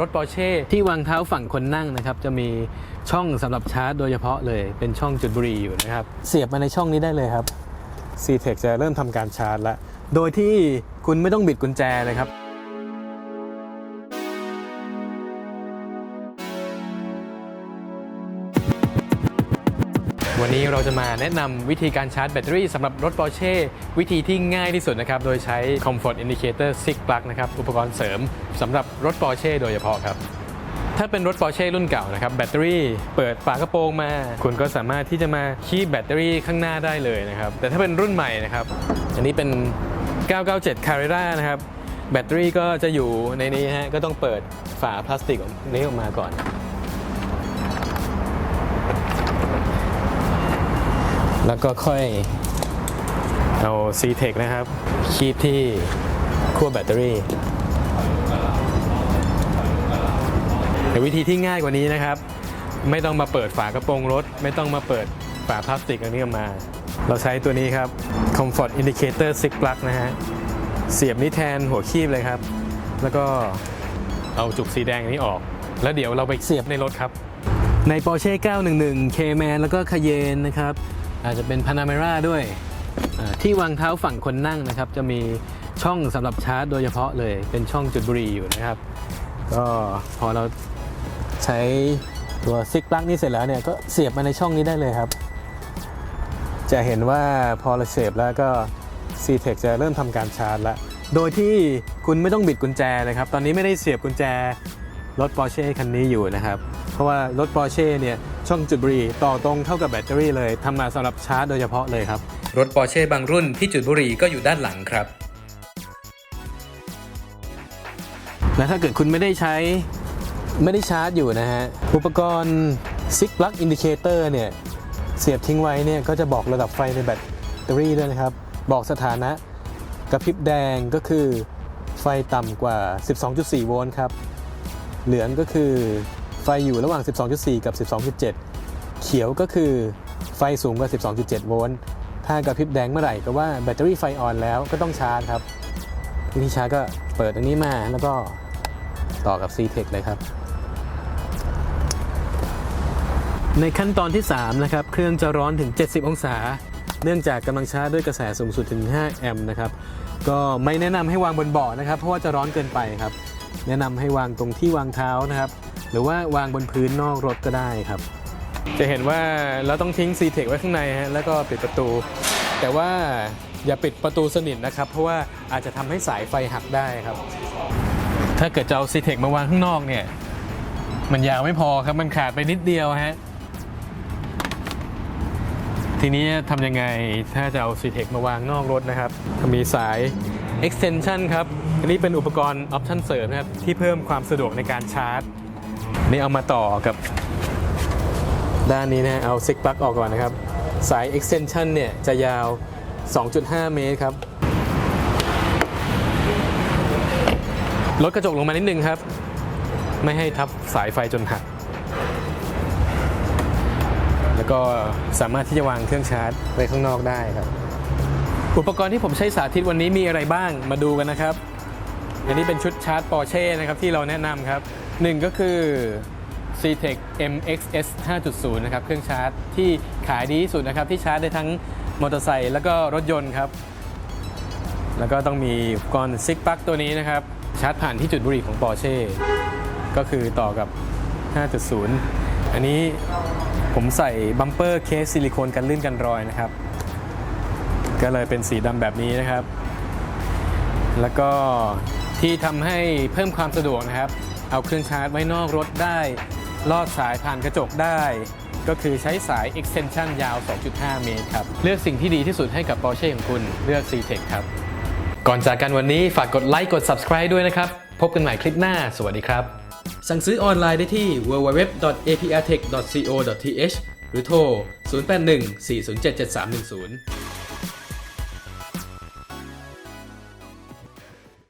รถปอร์เช่ที่วางเท้าฝั่งคนนั่งนะครับ จะมีช่องสำหรับชาร์จโดยเฉพาะเลย เป็นช่องจุดบุหรี่อยู่นะครับ เสียบมาในช่องนี้ได้เลยครับ c t e c จะเริ่มทำการชาร์จแล้ว โดยที่คุณไม่ต้องบิดกุญแจเลยครับ วันนี้เราจะมาแนะนำวิธีการชาร์จแบตเตอรี่สำหรับรถ Porsche วิธีที่ง่ายที่สุดนะครับ โดยใช้ Comfort Indicator 6 Plug นะครับ อุปกรณ์เสริมสำหรับรถ Porsche โดยเฉพาะครับ ถ้าเป็นรถ Porsche รุ่นเก่านะครับ แบตเตอรี่เปิดฝากระโปรงมา คุณก็สามารถที่จะมาคีบแบตเตอรี่ข้างหน้าได้เลยนะครับ แต่ถ้าเป็นรุ่นใหม่นะครับ อันนี้เป็น 997 Carrera นะครับแบตเตอรี่ก็จะอยู่ในนี้ฮะก็ต้องเปิดฝาพลาสติกนี้ออกมาก่อน แล้วก็ค่อยเอา c t e c นะครับ คีบที่ขั้วแบตเตอรี่แต่วิธีที่ง่ายกว่านี้นะครับ ไม่ต้องมาเปิดฝากระโปรงรถ ไม่ต้องมาเปิดฝาพลาสติกอันนี้ออกมา เราใช้ตัวนี้ครับ Comfort Indicator 6 Plug นะฮะ เสียบนี้แทนหัวคีบเลยครับ แล้วก็เอาจุกสีแดงนี้ออก แล้วเดี๋ยวเราไปเสียบในรถครับ ใน Porsche 911 Cayman แล้วก็ Cayenne นะครับ อาจจะเป็น Panamera ด้วยที่วางเท้าฝั่งคนนั่งนะครับ จะมีช่องสำหรับชาร์จโดยเฉพาะเลยเป็นช่องจุดบุหรี่อยู่นะครับ ก็พอเราใช้ตัวซิกปลั๊กนี้เสร็จแล้วเนี่ยก็เสียบมาในช่องนี้ได้เลยครับ จะเห็นว่าพอเราเสียบแล้วก็ c t e c จะเริ่มทำการชาร์จแล้ว โดยที่คุณไม่ต้องบิดกุญแจเลยครับ ตอนนี้ไม่ได้เสียบกุญแจรถ Porsche คันนี้อยู่นะครับ เพราะว่ารถ Porsche เนี่ย ช่องจุดบุหรี่ต่อตรงเข้ากับแบตเตอรี่เลยทำมาสำหรับชาร์จโดยเฉพาะเลยครับ รถปอร์เช่บางรุ่นที่จุดบุหรี่ก็อยู่ด้านหลังครับ และถ้าเกิดคุณไม่ได้ใช้ไม่ได้ชาร์จอยู่นะฮะ อุปกรณ์ Six Plug Indicator เนี่ย เสียบทิ้งไว้เนี่ย ก็จะบอกระดับไฟในแบตเตอรี่ด้วยนะครับ บอกสถานะกระพริบแดงก็คือไฟต่ำกว่า 12.4 โวลต์ครับ เหลืองก็คือ ไฟอยู่ระหว่าง 12.4 กับ 12.7 เขียวก็คือไฟสูงกว่า 12.7 โวลต์ ถ้ากระพริบแดงเมื่อไหร่ก็ว่าแบตเตอรี่ไฟอ่อนแล้วก็ต้องชาร์จครับวิธีชาร์จก็เปิดอันนี้มาแล้วก็ต่อกับ c t e c เลยครับ ในขั้นตอนที่ 3 นะครับ เครื่องจะร้อนถึง 70 องศา เนื่องจากกำลังชาร์จด้วยกระแสสูงสุดถึง 5 แอมป์นะครับ ก็ไม่แนะนำให้วางบนเบาะนะครับ เพราะว่าจะร้อนเกินไปครับ แนะนำให้วางตรงที่วางเท้านะครับ หรือว่าวางบนพื้นนอกรถก็ได้ครับ จะเห็นว่าเราต้องทิ้ง c t e c ไว้ข้างในฮะแล้วก็ปิดประตู แต่ว่าอย่าปิดประตูสนิทนะครับ เพราะว่าอาจจะทำให้สายไฟหักได้ครับ ถ้าเกิดจะเอา c t e c มาวางข้างนอกเนี่ย มันยาวไม่พอครับมันขาดไปนิดเดียวฮะทีนี้ทำยังไงถ้าจะเอา c t e c มาวางนอกรถนะครับ มีสาย extension ครับ อันนี้เป็นอุปกรณ์ออปชั่นเสริมนะครับ ที่เพิ่มความสะดวกในการชาร์จ นี่เอามาต่อกับ ด้านนี้นะเอาซิกปลั๊กออกก่อนนะครับ สาย extension เนี่ยจะยาว 2.5 เมตรครับลดกระจกลงมานิดนึงครับ ไม่ให้ทับสายไฟจนหัก แล้วก็สามารถที่จะวางเครื่องชาร์จไว้ข้างนอกได้ครับ อุปกรณ์ที่ผมใช้สาธิตวันนี้มีอะไรบ้างมาดูกันนะครับ อันนี้เป็นชุดชาร์จ Porsche นะครับที่เราแนะนำครับ หนึ่งก็คือ c t e c MXS 5.0 นะครับ เครื่องชาร์จที่ขายดีที่สุดนะครับ ที่ชาร์จได้ทั้งมอเตอร์ไซค์แล้วก็รถยนต์ครับ แล้วก็ต้องมีอุปกรณ์ซิกปลั๊กตัวนี้นะครับ ชาร์จผ่านที่จุดบุหรี่ของ Porsche ก็คือต่อกับ 5.0 อันนี้ผมใส่บัมเปอร์เคสซิลิโคนกันลื่นกันรอยนะครับ ก็เลยเป็นสีดำแบบนี้นะครับ แล้วก็ที่ทำให้เพิ่มความสะดวกนะครับ เอาเครื่องชาร์จไว้นอกรถได้ ลอดสายผ่านกระจกได้ ก็คือใช้สาย extension ยาว 2.5 เมตรครับ เลือกสิ่งที่ดีที่สุดให้กับ Porsche ของคุณ เลือก c t e c ครับ ก่อนจากกันวันนี้ฝากกดไลค์กด subscribe ด้วยนะครับ พบกันใหม่คลิปหน้า สวัสดีครับ สั่งซื้อออนไลน์ได้ที่ www.aprtech.co.th หรือโทร 0814077310